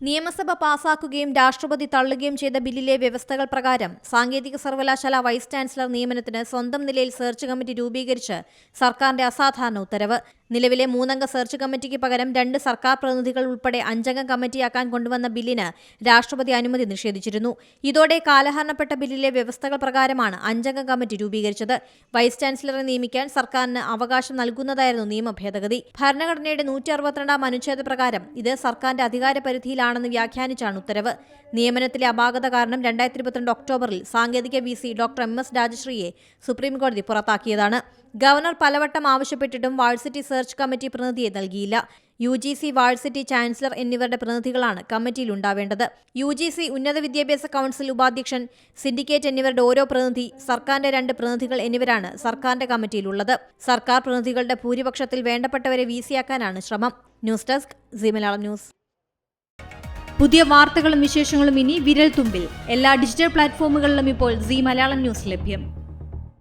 നിയമസഭ പാസാക്കുകയും രാഷ്ട്രപതി തള്ളുകയും ചെയ്ത ബില്ലിലെ വ്യവസ്ഥകൾ പ്രകാരം സാങ്കേതിക സർവകലാശാല വൈസ് ചാൻസലർ നിയമനത്തിന് സ്വന്തം നിലയിൽ സെർച്ച് കമ്മിറ്റി രൂപീകരിച്ച് സർക്കാരിന്റെ അസാധാരണ ഉത്തരവ്. നിലവിലെ മൂന്നംഗ സെർച്ച് കമ്മിറ്റിക്ക് പകരം രണ്ട് സർക്കാർ പ്രതിനിധികൾ ഉൾപ്പെടെ അഞ്ചംഗ കമ്മിറ്റിയാക്കാൻ കൊണ്ടുവന്ന ബില്ലിന് രാഷ്ട്രപതി അനുമതി നിഷേധിച്ചിരുന്നു. ഇതോടെ കാലഹരണപ്പെട്ട ബില്ലിലെ വ്യവസ്ഥകൾ പ്രകാരമാണ് അഞ്ചംഗ കമ്മിറ്റി രൂപീകരിച്ചത്. വൈസ് ചാൻസലറെ നിയമിക്കാൻ സർക്കാരിന് അവകാശം നൽകുന്നതായിരുന്നു നിയമ ഭേദഗതി. ഭരണഘടനയുടെ നൂറ്റി അറുപത്തിരണ്ടാം അനുച്ഛേദ പ്രകാരം ഇത് സർക്കാരിന്റെ അധികാര പരിധിയിലാണെന്ന് വ്യാഖ്യാനിച്ചാണ് ഉത്തരവ്. നിയമനത്തിലെ അപാകത കാരണം രണ്ടായിരത്തി ഇരുപത്തിരണ്ട് ഒക്ടോബറിൽ സാങ്കേതിക V C doctor M S രാജശ്രീയെ സുപ്രീംകോടതി പുറത്താക്കിയതാണ്. ഗവർണർ പലവട്ടം ആവശ്യപ്പെട്ടിട്ടും വാഴ്സിറ്റി സെർച്ച് കമ്മിറ്റി പ്രതിനിധിയെ നൽകിയില്ല. U G C varsity chancellor എന്നിവരുടെ പ്രതിനിധികളാണ് കമ്മിറ്റിയിൽ ഉണ്ടാവേണ്ടത് യു ജി സി ഉന്നത വിദ്യാഭ്യാസ കൗൺസിൽ ഉപാധ്യക്ഷൻ സിൻഡിക്കേറ്റ് എന്നിവരുടെ ഓരോ പ്രതിനിധി സർക്കാരിന്റെ രണ്ട് പ്രതിനിധികൾ എന്നിവരാണ് സർക്കാരിന്റെ കമ്മിറ്റിയിലുള്ളത്. സർക്കാർ പ്രതിനിധികളുടെ ഭൂരിപക്ഷത്തിൽ വേണ്ടപ്പെട്ടവരെ വി സിയാക്കാനാണ് ശ്രമം. News desk C Malayalam news. പുതിയ വാർത്തകളും വിശേഷങ്ങളും ഇനി വിരൽ തുമ്പിൽ എല്ലാ ഡിജിറ്റൽ പ്ലാറ്റ്ഫോമുകളിലും ഇപ്പോൾ സി മലയാളം ന്യൂസ് ലഭ്യം.